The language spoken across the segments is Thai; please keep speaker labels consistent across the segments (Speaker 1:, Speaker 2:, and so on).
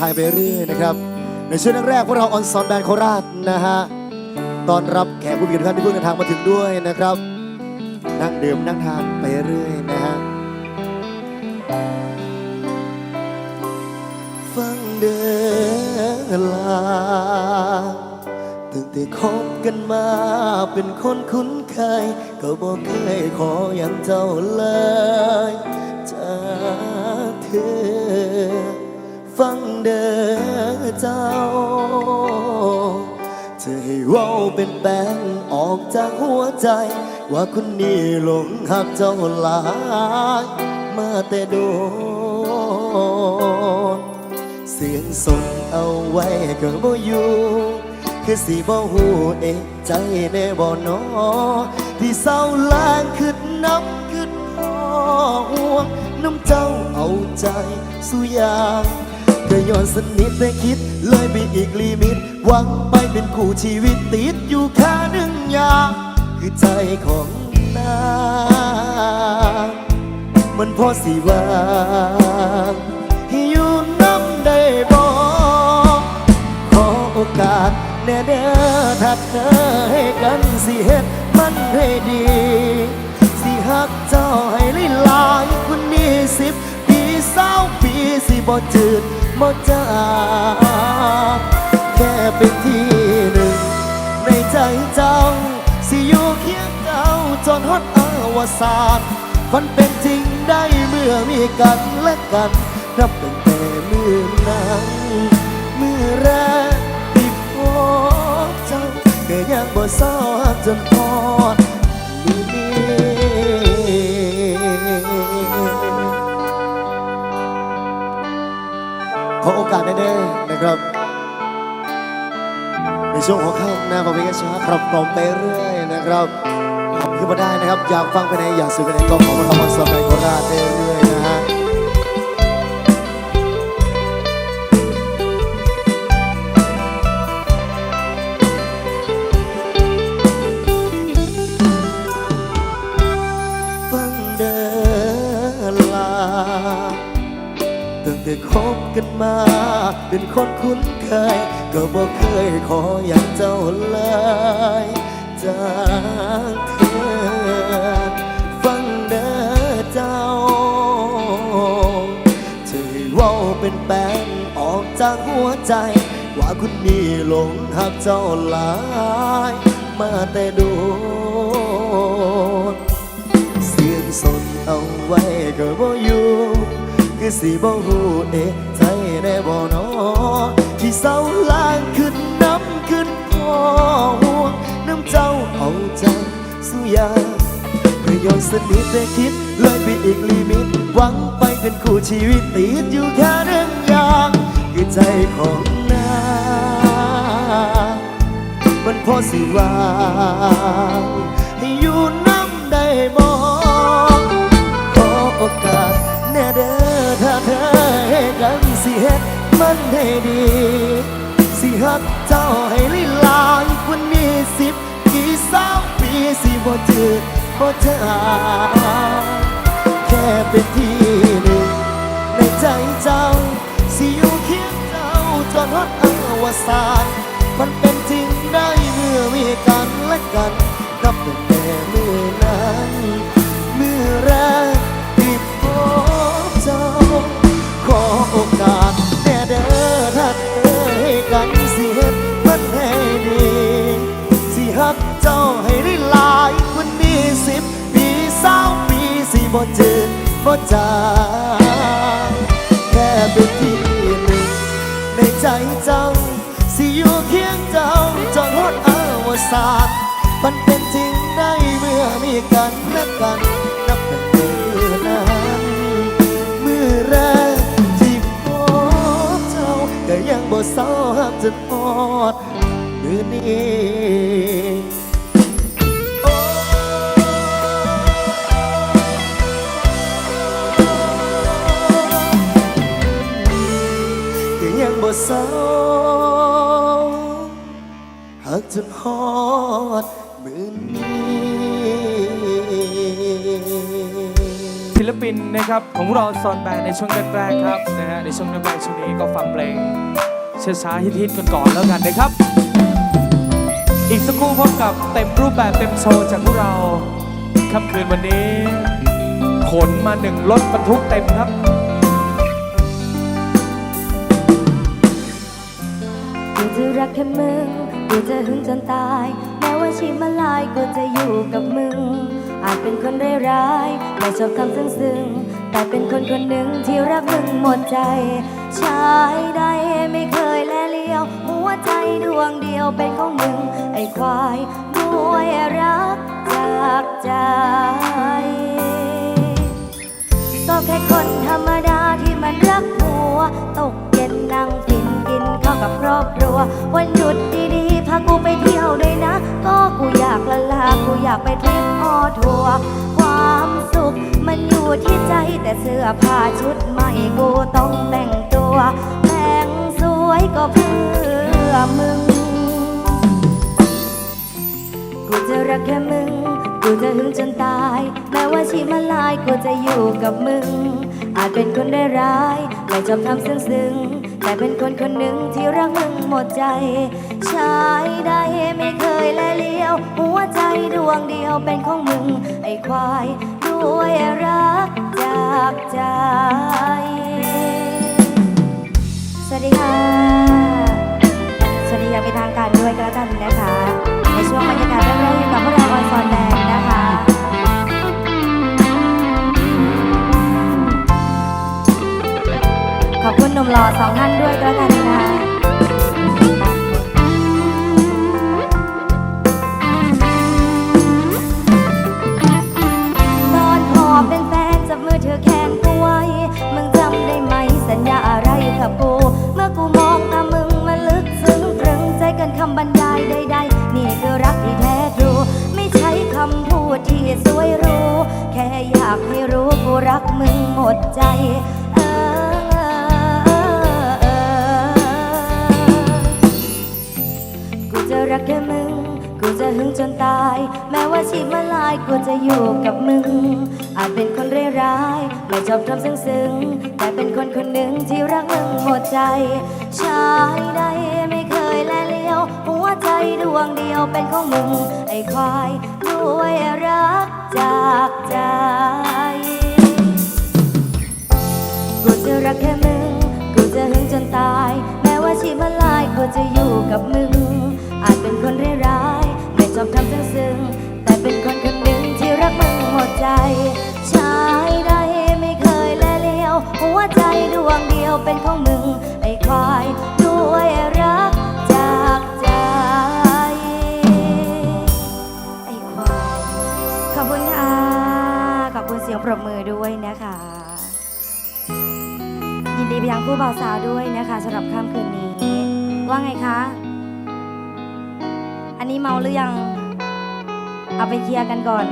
Speaker 1: ทายไปเรื่อยนะครับ ในช่วงแรกพวกเราออนซอนแบนโคราชนะฮะตอนรับแขกผู้มีเกียรติท่านที่เพิ่งเดินทางมาถึงด้วยนะครับ นั่งดื่มนั่งทานไปเรื่อยนะฮะฟังเดินลาตั้งแต่คบกันมาเป็นคนคุ้นเคย ก็บอกเคยขออย่างเจ้าเลยจากเธอ ฟังเด้อเจ้าจะให้เว้าเป็นแปลงออกจากหัวใจ ว่าคนนี้หลงหักเจ้าหลายมาแต่โดน เสียงสนเอาไว้ก็บ่อยู่คือสิบ่หูเอกใจแน่บ่นอที่เศร้าล้างขึ้นน้ำขึ้นพอห่วงน้ำเจ้าเอาใจสู้อยาง ย้อนสนิทแต่คิด เลยไปอีกลิมิต หวังไปเป็นคู่ชีวิตติดอยู่แค่หนึ่งอย่างคือใจของนางมันพอสิวางอยู่น้ำได้บ่ขอโอกาสแน่เด้อถ้าเคยกันสิเฮ็ดมันให้ดี สิหักเจ้าให้หลายๆคนนี้สิบปีเศร้าปีสิบ่จืด บ่จาแค่เป็นที่หนึ่ง ในใจเจ้า สิอยู่เคียงเจ้าจนฮอดอวสานฝันเป็นจริงได้เมื่อมีกันและกันนับตั้งแต่มือนั้นมือแรกที่พบเจ้าก็ยังบ่เศร้าจนพอดมือ ขอโอกาสแน่ๆนะครับ ในช่วงหัวค่ำนะฟังเพลงช้าครับกล่อมไปเรื่อยนะครับทำขึ้นมาได้นะครับ อยากฟังไปไหนอยากซื้อไปไหนก็ขอมาทำมันสดในโคราชได้เรื่อย กันมา เป็นคนคุ้นเคย ก็บอกเคยขออย่างเจ้าเลยจากเธอฟังเด้อเจ้าจะให้เว้าเป็นแปลงออกจากหัวใจ ว่าคุณนี่หลงหักเจ้าหลาย มาแต่โดนเสียงสดเอาไว้ก็บ่อยู่คือสิบ่ฮู้เอะ ใจแน่บ่นอที่เศร้าล้างขึ้นน้ำขึ้นพอห่วงน้ำเจ้าเอาใจสู้ยางเพื่อย้อนสนิทแต่คิดเลยไปอีกลิมิต หวังไปเป็นคู่ชีวิตติดอยู่แค่เรื่องอย่างคือใจของนางมันพอสิวางให้อยู่น้ำได้บ่ขอโอกาสแน่เด้อถ้าเธอให้กัน สิเฮ็ดมันให้ดี สิฮักเจ้าให้หลายๆกว่านี้สิบกี่สาวปีสิบ่จืดบ่จางแค่เป็นที่หนึ่งในใจเจ้า สิอยู่เคียงเจ้าจนฮอดอวสานมันเป็นจริงได้เมื่อมีกันและกันนับตั้งแต่เมื่อนั้นเมื่อแรก บ่จางแค่เป็นที่หนึ่งในใจเจ้า สิอยู่เคียงเจ้าจนฮอดอวสานมันเป็นจริงได้เมื่อมีกันและกัน นับแต่เมื่อนั้นเมื่อแรกที่พบเจ้าก็ยังบ่เศร้าหักจนอดมือนี้ เศร้าหากจนฮอดมือนี้
Speaker 2: ศิลปินนะครับของเราซอนแบนในช่วงแรกๆครับนะฮะในช่วงแรกๆช่วงนี้ก็ฟังเพลงช้าๆฮิตๆกันก่อนแล้วกันนะครับ อีกสักครู่พบกับเต็มรูปแบบเต็มโชว์จากพวกเราค่ำคืนวันนี้ ขนมาหนึ่งรถบรรทุกเต็มครับ
Speaker 3: รักแค่มึงกูจะหึงจนตาย แม้ว่าชีวิตมาลายกูจะอยู่กับมึง อาจเป็นคนร้ายๆไม่ชอบคำซึ้งซึ้งๆแต่เป็นคนคนหนึ่งที่รักมึงหมดใจ ชายใดไม่เคยแลเลี้ยว หัวใจดวงเดียวเป็นของมึง ไอ้ควายด้วยรักจากใจก็แค่คนธรรมดาที่มันรักหัวตก อบครัว วันหยุดดีๆ พากูไปเที่ยวด้วยนะ ก็กูอยากละลา กูอยากไปทริปออทัวร์ความสุขมันอยู่ที่ใจแต่เสื้อผ้าชุดใหม่กูต้องแต่งตัวแต่งสวยก็เพื่อมึง กูจะรักแค่มึง กูจะหึงจนตาย แม้ว่าชีวิตมาลายกูจะอยู่กับมึง อาจเป็นคนได้ร้ายไม่ชอบทำซึ้งซึ้งๆ แต่เป็นคนคนหนึ่งที่รักมึงหมดใจ ชายใดไม่เคยแลเลี้ยว หัวใจดวงเดียวเป็นของมึง ไอ้ควายด้วยรักจากใจ สวัสดีค่ะ ไม่ชอบทำซึ้งซึ้งแต่เป็นคนคนหนึ่งที่รักมึงหมดใจ ชายใดไม่เคยแลเลี้ยว หัวใจดวงเดียวเป็นของมึง ไอ้ควายด้วยรักจากใจ กูจะรักแค่มึง กูจะหึงจนตาย แม้ว่าชีวิตมันลายกูจะอยู่กับมึง อาจเป็นคนร้าย ไม่ชอบทำซึ้งซึ้งแต่เป็นคนคนหนึ่งที่รักมึงหมดใจ ชายใด ยวหัวใจดวงเดียวเป็นของมึง ไอ้ควายด้วยรักจากใจ ไอ้ควาย ขอบคุณค่ะ ขอบคุณเสียงปรบมือด้วยนะคะ ยินดีไปยังผู้บ่าวสาวด้วยนะคะสำหรับค่ำคืนนี้ ว่าไงคะ อันนี้เมาหรือยัง เอาไปเคลียร์กันก่อน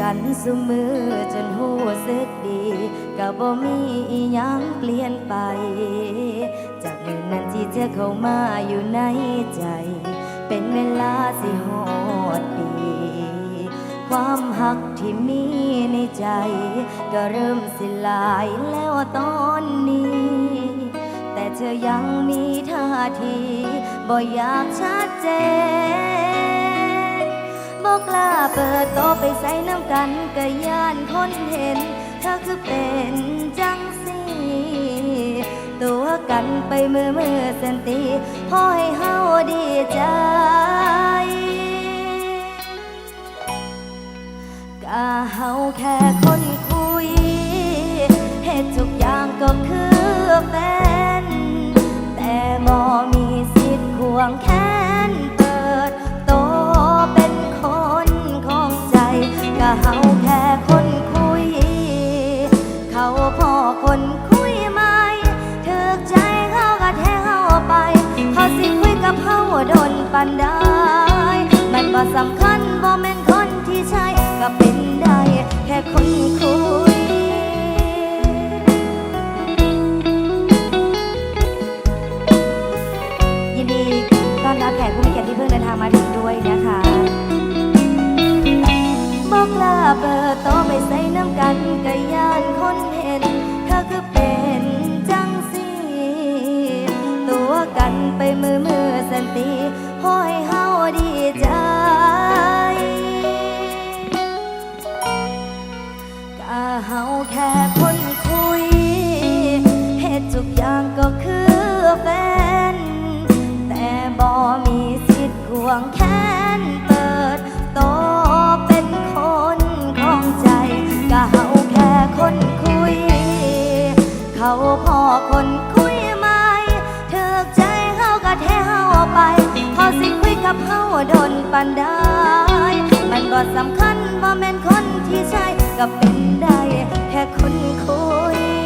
Speaker 3: กันสมือจนหูสึกดีก็บ่มีอียังเปลี่ยนไป จากมือนั้นที่เธอเข้ามาอยู่ในใจ เป็นเวลาสิฮอดปี ความหักที่มีในใจ ก็เริ่มสิลายแล้วตอนนี้ แต่เธอยังมีท่าทีบ่อยากชัดเจน บอกกล้าเปิดโตไปใส่น้ำกันก็ย่านคนเห็น เธอคือเป็นจังสีตัวกันไปมือมือเส้นตีพอให้เฮาดีใจก็เฮาแค่คนคุยเหตุทุกอย่างก็คือานได้ มันบ่สำคัญบ่แม่นคนที่ใช่ก็เป็นได้ แค่คนคุยยินดีต้อนรับแขกผู้มีเกียรติที่เพิ่งเดินทางมาถึงด้วยนะคะบอกลาเบอร์ต่อไปใส่น้ำกันกระยานคนเห็น เธอคือเป็นจังสีตัวกันไปมือมือสันตี พอให้เฮาดีใจ ก็เฮาแค่คน ปันได้มันบ่สำคัญบ่แม่นคนที่ใช่ก็เป็นได้แค่คนคุย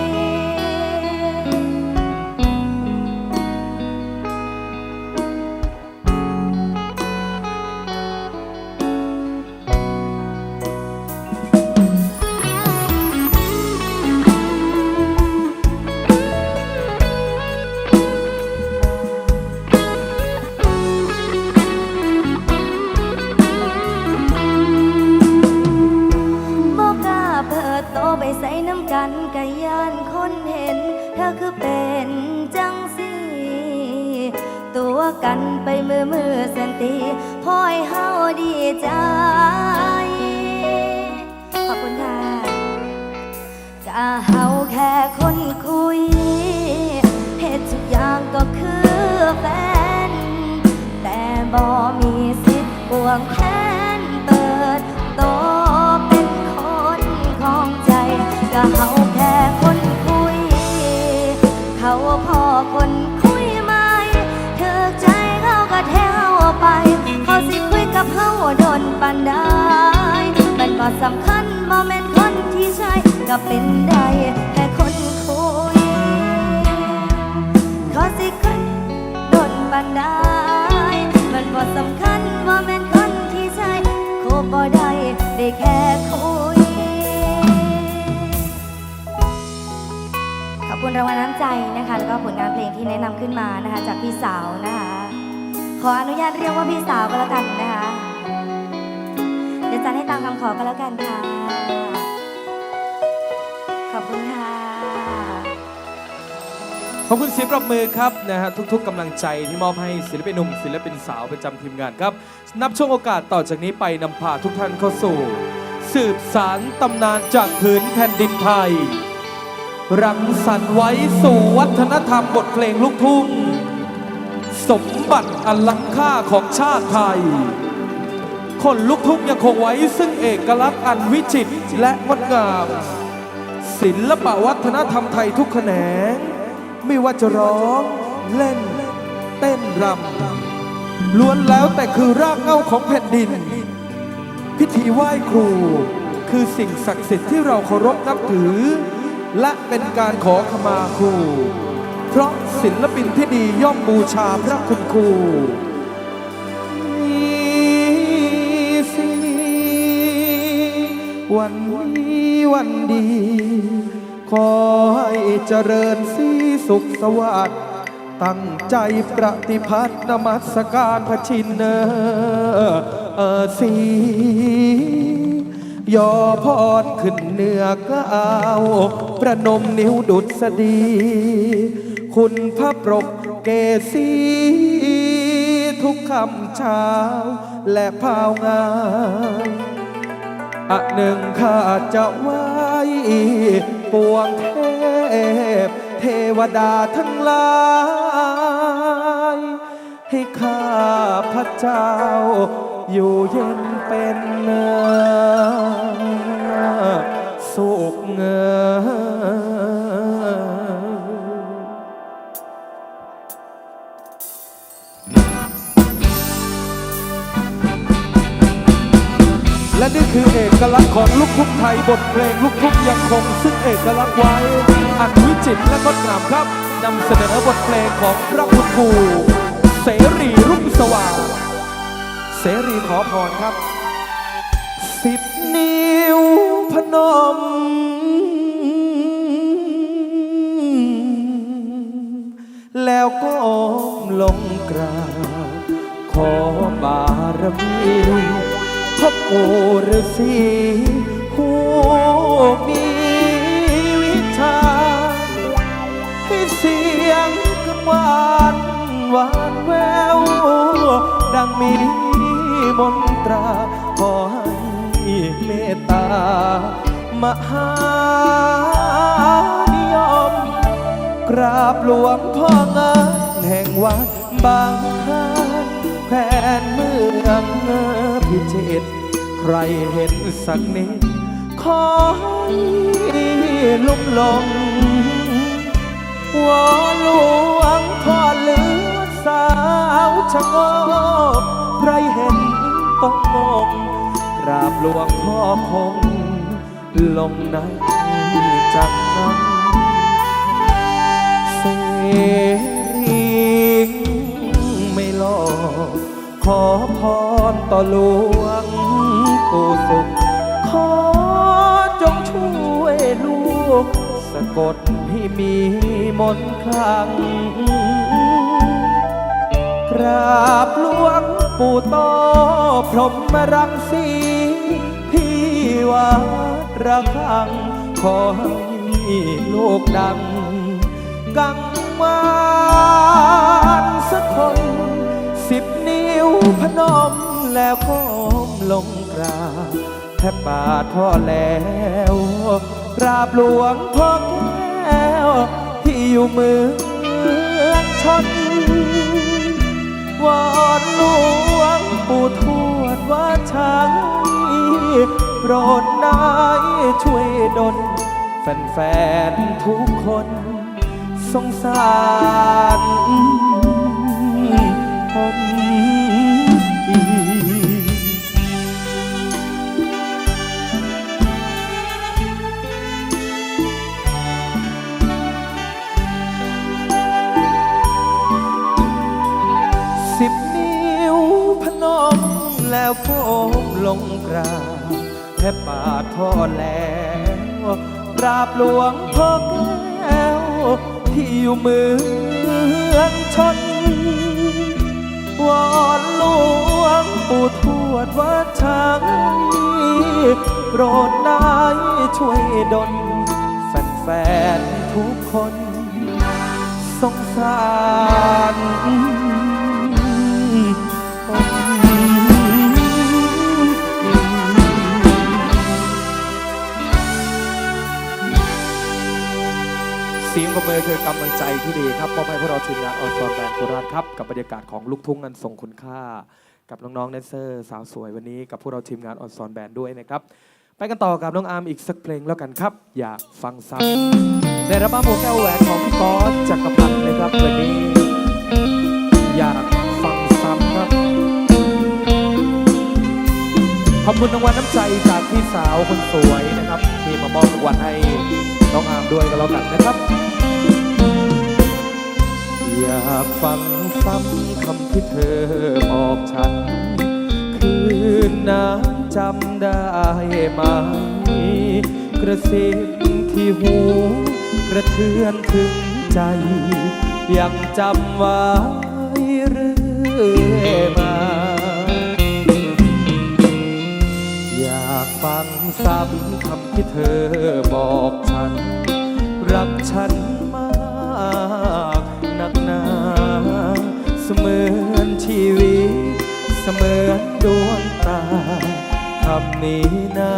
Speaker 3: กันไปมือมือเสันตีพอยเฮาดีใจ ขอบคุณค่ะก็เฮาแค่คนคุยเหตุทุกอย่างก็คือแฟน แต่บ่มีสิทธิ์บวงแขนเปิดโตเป็นคนของใจก็เฮาแค่คนคุย เขาพอคน ไป เขาสิคุยกับเฮาโดนปันได้มันบ่สำคัญบ่แม่นคนที่ใช่ก็เป็นได้แค่คนคุยเขอสิคนโดนบันไดมันบ่สำคัญว่าแม่นคนที่ใช่คบ่ได้ได้แค่คุยขอบคุณรางวัลน้ำใจนะคะแล้วก็ผลงานเพลงที่แนะนำขึ้นมานะคะจากพี่สาวนะคะ ออนุญาตเรียกว่าพี่สาวก็แล้วกันนะคะ เดี๋ยวจัดให้ตามคำขอก็แล้วกันค่ะ ขอบคุณค่ะ
Speaker 2: ขอบคุณเสียงปรบมือครับนะฮะทุกๆกำลังใจที่มอบให้ศิลปินหนุ่มศิลปินสาวประจำทีมงานครับ นับช่วงโอกาสต่อจากนี้ไปนำพาทุกท่านเข้าสู่ สืบสารตำนานจากผืนแผ่นดินไทย รังสรรค์ไว้สู่วัฒนธรรมบทเพลงลูกทุ่ง สมบัติอันล้ำค่าของชาติไทย คนลูกทุ่งยังคงไว้ซึ่งเอกลักษณ์อันวิจิตรและงดงาม ศิลปวัฒนธรรมไทยทุกแขนง ไม่ว่าจะร้อง เล่น เต้นรำล้วนแล้วแต่คือรากเหง้าของแผ่นดิน พิธีไหว้ครู คือสิ่งศักดิ์สิทธิ์ที่เราเคารพนับถือ และเป็นการขอขมาครู เพราะศิลปินที่ดีย่อมบูชาพระคุณครูมีสิวันนี้วันดี ขอให้เจริญสีสุขสวัสดิ์ตั้งใจปฏิพัฒนมัสการพระชินเนอเออสียอพอดขึ้นเหนือกล้าว ประนมนิ้วดุษฎี คุณพระปรกเกษีทุกคำเช้า และพาวงานอันหนึ่งข้าจะไหว้ปวงเทพ เทวดาทั้งหลายให้ข้าพระเจ้า อยู่เย็นเป็นเนสุขเงอ และนี่คือเอกลักษณ์ของลูกทุ่งไทยบทเพลงลูกทุ่งยังคงซึ่งเอกลักษณ์ไว้ อันวิจิตรและงดงามครับนำเสนอบทเพลงของพระคุณครูเสรีรุ่งสว่างเสรีขอพรครับ สิบนิ้วพนม แล้วก็ลงกราบขอบารมี พบโอฤาษีผู้มีวิชา ให้เสียงกังวานหวานแวว ดังมีมนตราขอให้เมตตามหานิยม กราบหลวงพ่อเงานแห่งวัดบางคานแผนเมืองพิจิต รใครเห็นสักนิดขอให้ลุ่มหลงวอนหลวงพ่อเหลือสาวชะโงกใครเห็นต้องมองกราบหลวงพ่อคงลงในจากนั้นเสรีไม่หลอกขอพรต่อหลวง ปู่สุข ขอจงช่วยลูก สะกดให้มีมนต์คลัง กราบหลวงปู่โตพรหมรังสีที่วัดระฆัง ขอให้ลูกดัง กังวานสักคนสิบนิ้วพนมแล้วก้มลง ราแทบบาทพ่อแล้วกราบหลวงพ่อแก้ว ที่อยู่เมืองชนวอนหลวงปู่ทวดว่าช้างโปรดได้ช่วยดลแฟนๆทุกคนสงสารคน แล้วก้มลงกราบแทบบาทพ่อแล้วกราบหลวงพ่อแก้วที่อยู่เมืองชนวอนหลวงปู่ทวดว่าช้างโปรดได้ช่วยดลแฟนๆทุกคนสงสาร มินคือกำลังใจที่ดีครับมอบให้พวกเราทีมงานออซอนแบนโคราชครับกับบรรยากาศของลูกทุ่งนันทรงคุณค่า กับน้องๆแดนเซอร์ สาวสวยวันนี้กับพวกเราทีมงานออนซอนแบนด้วยนะครับไปกันต่อกับน้องอาร์มอีกสักเพลงแล้วกันครับ อยากฟังซ้ำในระบ้าโมแก้วแหวนของพี่ก๊อตจักรพันธ์นะครับวันนี้ อยากฟังซ้ำครับขอบคุณรางวัลน้ำใจจากพี่สาวคนสวยนะครับที่มามอบรางวัลให้น้องอาร์มด้วยก็แล้วกันนะครับ อยากฟังซ้ำคำที่เธอบอกฉัน คืนนั้นจำได้ไหมกระซิบที่หูกระเทือนถึงใจ ยังจำไว้เรื่อยมา อยากฟังซ้ำคำที่เธอบอกฉัน รักฉันมากนักหนา เสมือนชีวิต เสมือนดวงตาคำนี้นา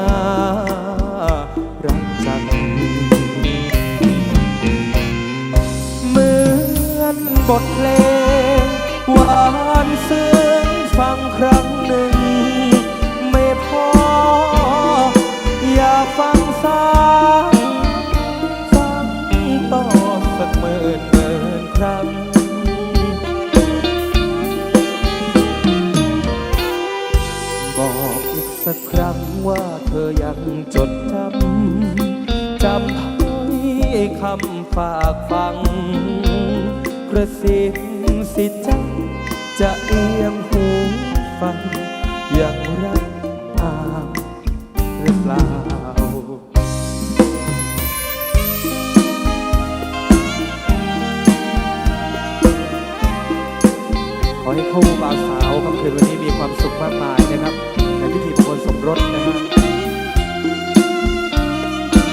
Speaker 2: รักจังเหมือนบทเพลงหวานซึ้งฟังครั้งหนึ่ง ไม่พอ อยากฟังซ้ำฟังต่อสักหมื่นหมื่นครั้ง สักครั้งว่าเธอยังจดจำจำถ้อยคำฝากฟัง กระซิบสิจังจะเอียงหูฟัง อยังรักอามหรือเปล่าขอให้คู่บ่าวสาวค่ำคืนวันนี้มีความสุขมากมายนะครับ รสนะฮะ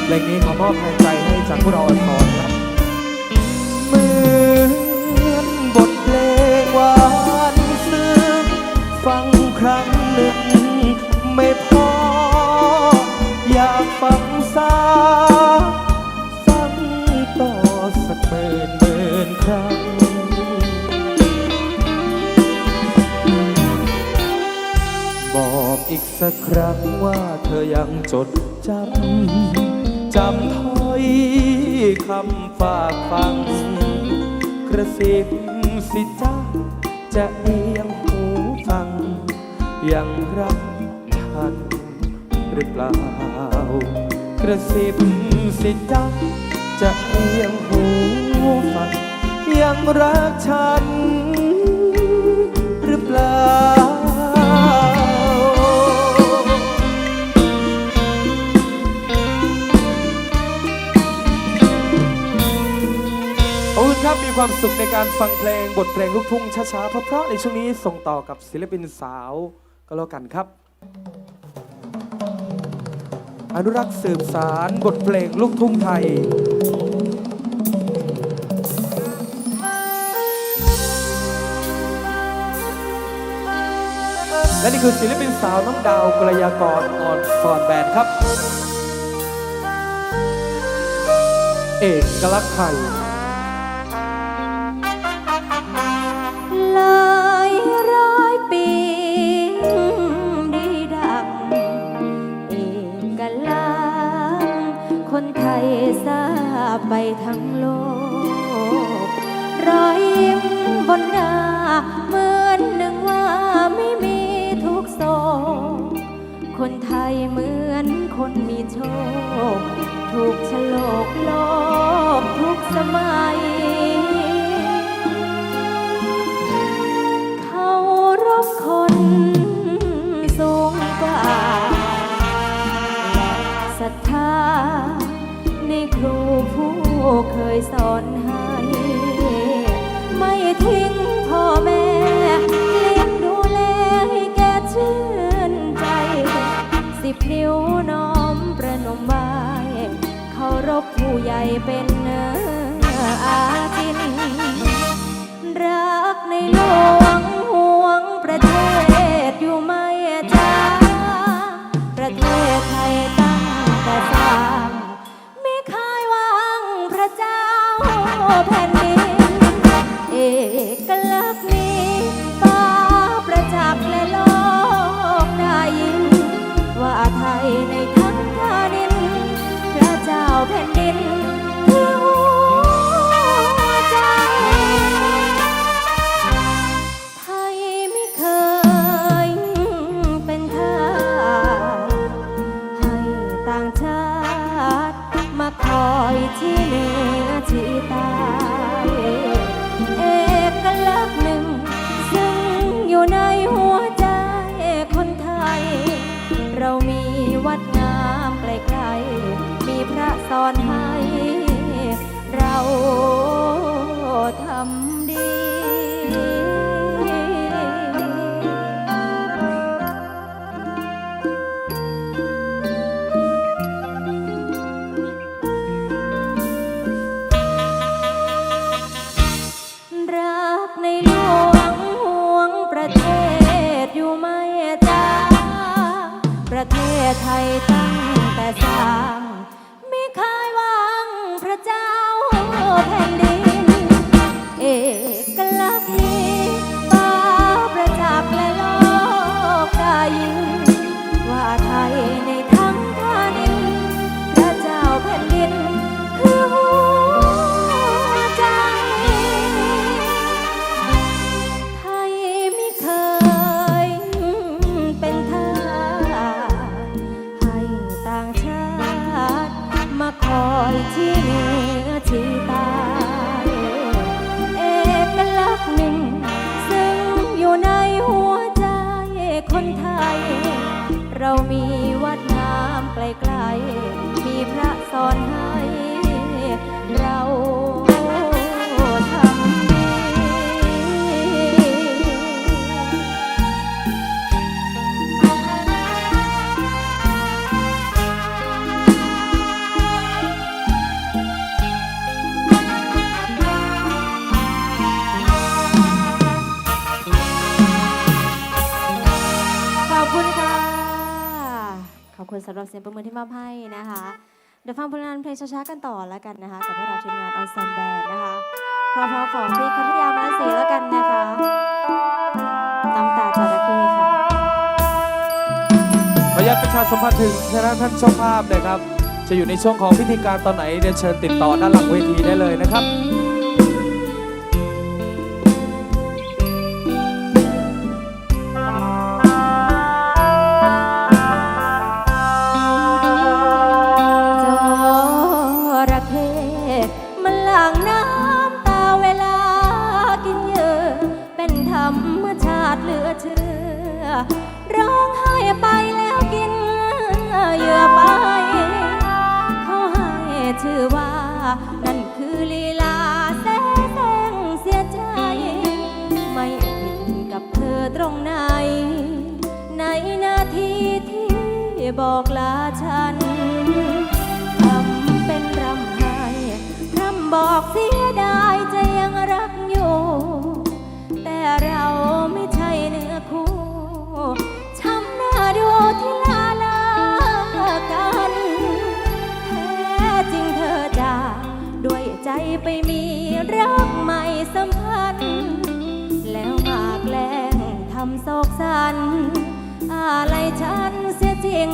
Speaker 2: เพลงนี้ขอมอบแทนใจให้จากพวกเราอสอน เธอยังจดจำ จำถ้อยคำฝากฟัง กระซิบสิจ้าจะเอียงหูฟังยังรักทันหรือเปล่ากระซิบสิจ้าจะเอียงหูฟัง ยังรักฉันหรือเปล่า ครับมีความสุขในการฟังเพลงบทเพลงลูกทุ่งช้าๆเพราะๆในช่วงนี้ส่งต่อกับศิลปินสาวก็แล้วกันครับ อนุรักษ์สืบสารบทเพลงลูกทุ่งไทยและนี่คือศิลปินสาวน้องดาวกรยากรออนฟอนแบนครับ เอกลักษณ์ไทย
Speaker 4: ทั้งโลก รอยยิ้มบนหน้าเหมือนหนึ่งว่าไม่มีทุกโศกคนไทยเหมือนคนมีโชค ถูกฉลกโลกทุกสมัย เขารบคนสูงกว่าศรัทธาในครูผู้ เคยสอนให้ ไม่ทิ้งพ่อแม่เลี้ยงดูแลให้แกชื่นใจ สิบนิ้วน้อมประนมไหวเคารพผู้ใหญ่เป็นเนื้ออาจิน รักในหลว ที่เหนือที่ต้เไทยตั้งแต่สร้างไม่เคยวางพระเจ้าแผ่นดิน เอกลักษณ์นี้ป้าประจักษ์และโลกได้ยินว่าไทยใน คุณสำหรับเสียงประมือที่มอบให้นะคะ เดี๋ยวฟังผลงานเพลงช้าๆกันต่อแล้วกันนะคะ กับพวกเราทีมงานออนซอนแบนนะคะพราะๆของพี่คัทยามาสีแล้วกันนะคะน้ำตาจระเข้ค่ะ
Speaker 2: ขออนุญาตประชาสัมพันธ์ถึงคณะท่านเจ้าภาพนะครับ จะอยู่ในช่วงของพิธีการตอนไหนเรียนเชิญติดต่อด้านหลังเวทีได้เลยนะครับ
Speaker 4: นั่นคือลีลาแสดงเสียใจ ไม่ผิดกับเธอตรงไหน ในนาทีที่บอกลาฉันทำเป็นรำไห้รำบอกเสียดายจะยังรักอยู่ แต่เราไม่ใช่เนื้อคู่ โศกสันอะไรฉันเสียจริง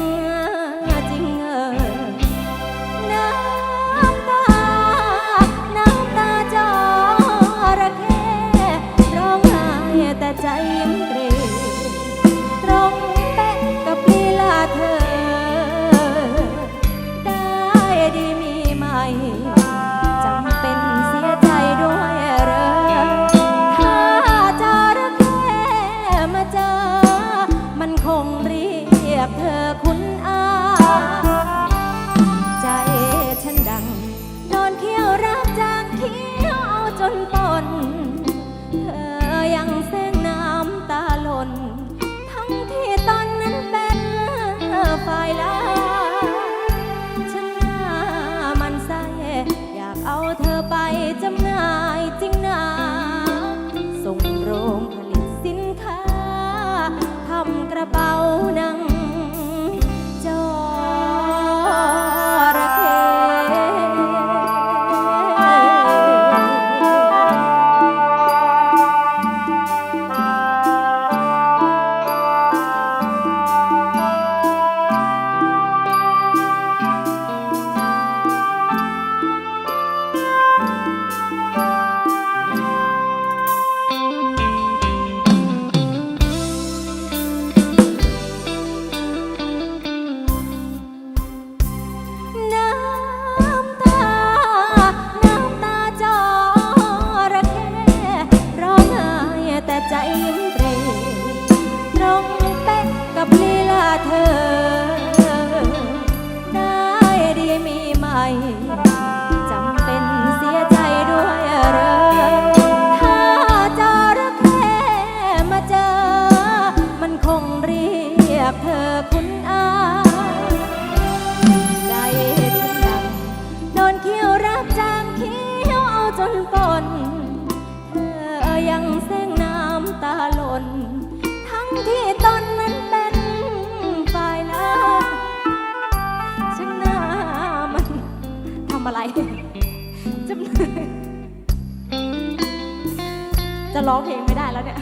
Speaker 4: จะร้องเพลงไม่ได้แล้วเนี่ย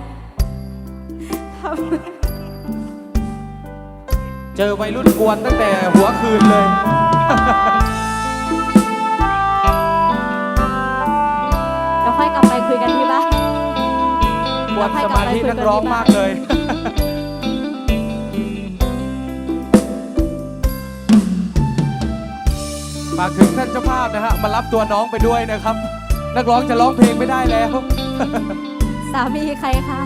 Speaker 4: ทำ
Speaker 2: เจอวัยรุ่นกวนตั้งแต่หัวคืนเลย
Speaker 4: เดี๋ยวค่อยกลับไปคุยกันที่บ้าน
Speaker 2: กวนสมาธินักร้องมากเลยฝากถึงท่านเจ้าภาพนะฮะมารับตัวน้องไปด้วยนะครับ นักร้องจะร้องเพลงไม่ได้แล้ว
Speaker 4: สามีใครคะ